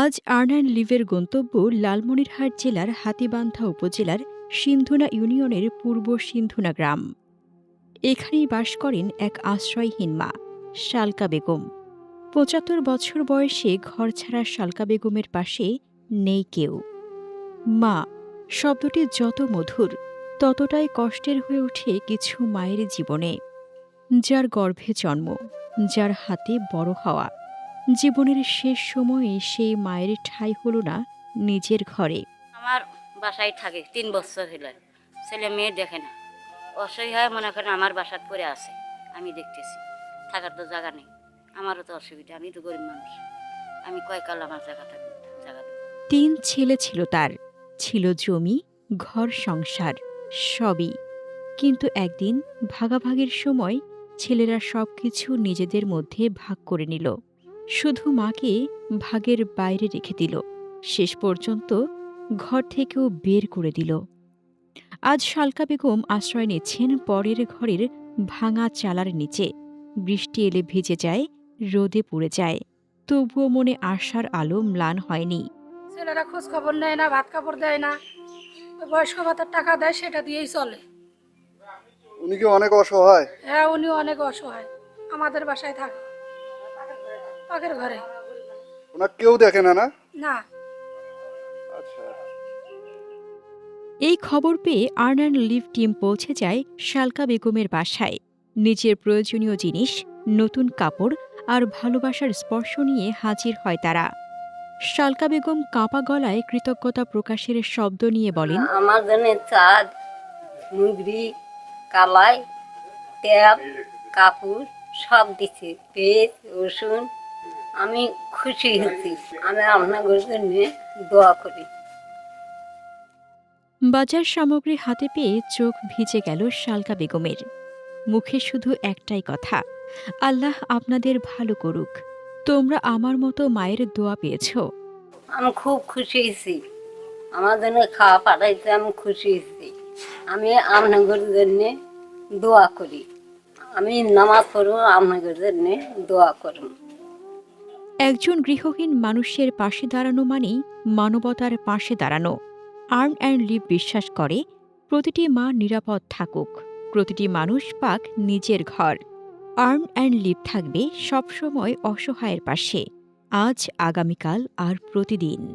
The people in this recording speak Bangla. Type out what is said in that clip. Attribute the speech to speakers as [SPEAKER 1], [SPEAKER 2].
[SPEAKER 1] আজ আর্নান লিভের গন্তব্য লালমনিরহাট জেলার হাতিবান্ধা উপজেলার সিন্ধুনা ইউনিয়নের পূর্ব সিন্ধুনা গ্রাম। এখানেই বাস করেন এক আশ্রয়হীন মা, শালকা বেগম। পঁচাত্তর বছর বয়সে ঘর ছাড়া শালকা বেগমের পাশে নেই কেউ। মা, শব্দটি যত মধুর, ততটাই কষ্টের হয়ে ওঠে কিছু মায়ের জীবনে, যার গর্ভে জন্ম, যার হাতে বড় হওয়া। জীবনের শেষ সময়ে সেই মায়ের ঠাঁই হলো না নিজের ঘরে।
[SPEAKER 2] আমার বাসায় থাকে তিন বছর হইল ছেলে মেয়ে দেখে না। অসহায় মনে করেন আমার বাসাত পরে আছে। আমি দেখতেছি। থাকার তো জায়গা নেই। আমারও তো অসুবিধা আমি তো গরিব মানুষ। আমি কয় কাল আমার জায়গাটা জায়গা দেবো
[SPEAKER 1] তিন ছেলে ছিল তার। ছিল জমি ঘর সংসার সবই। কিন্তু একদিন ভাগাভাগির সময় ছেলেরা সব কিছু নিজেদের মধ্যে ভাগ করে নিল। শুধু মাকে ভাগের বাইরে রেখে দিল। শেষ পর্যন্ত ঘর থেকেও বের করে দিল। আজ শালকা বেগম আশ্রয় নিচ্ছেন পরের ঘরের ভাঙা চালার নিচে। বৃষ্টি এলে ভিজে যায় রোদে পুড়ে যায়। তবুও মনে আশার আলো ম্লান হয়নি।
[SPEAKER 3] ছেলেরা খোঁজ খবর নেয় না ভাত কাপড় দেয় না। বয়স্ক ভাতার টাকা দেয় সেটা দিয়েই চলে।
[SPEAKER 4] উনি কি অনেক অসহায়?
[SPEAKER 3] হ্যাঁ উনি অনেক অসহায়। আমাদের বাসায় থাকে। ঘরে।
[SPEAKER 4] ওনার কেউ দেখে না না?
[SPEAKER 3] না।
[SPEAKER 4] আচ্ছা।
[SPEAKER 1] এই খবর পেয়ে আর্নান লিভ টিম পৌঁছে যায় শালকা বেগমের বাসায়। নিজের প্রয়োজনীয় জিনিস নতুন কাপড় আর ভালোবাসার স্পর্শ নিয়ে হাজির হয় তারা। শালকা বেগম কাঁপা গলায় কৃতজ্ঞতা প্রকাশের শব্দ নিয়ে বলেন
[SPEAKER 2] আমার জন্য চাঁদ মুগরি কালাই তেল কাপড় সব দিচ্ছে পেঁয়াজ রসুন আমি খুশি হয়েছি। আমি আপনার জন্য দোয়া করি।
[SPEAKER 1] বাজার সামগ্রী হাতে পেয়ে চোখ ভিজে গেল শালকা বেগমের। মুখে শুধু একটাই কথা আল্লাহ আপনাদের ভালো করুক। তোমরা আমার মতো মায়ের দোয়া পেয়েছ।
[SPEAKER 2] আমি খুব খুশি হয়েছি। আমার জন্য খাওয়া পাঠাইতে আমি খুশি হয়েছি। আমি আপনাদের জন্য দোয়া করি। আমি নামাজ পড়ব আপনাদের জন্য দোয়া করব।
[SPEAKER 1] একজন গৃহহীন মানুষের পাশে দাঁড়ানো মানেই মানবতার পাশে দাঁড়ানো। আর্ন অ্যান্ড লিভ বিশ্বাস করে, প্রতিটি মা নিরাপদ থাকুক, প্রতিটি মানুষ পাক নিজের ঘর। আর্ন অ্যান্ড লিভ থাকবে সবসময় অসহায়ের পাশে। আজ আগামীকাল আর প্রতিদিন।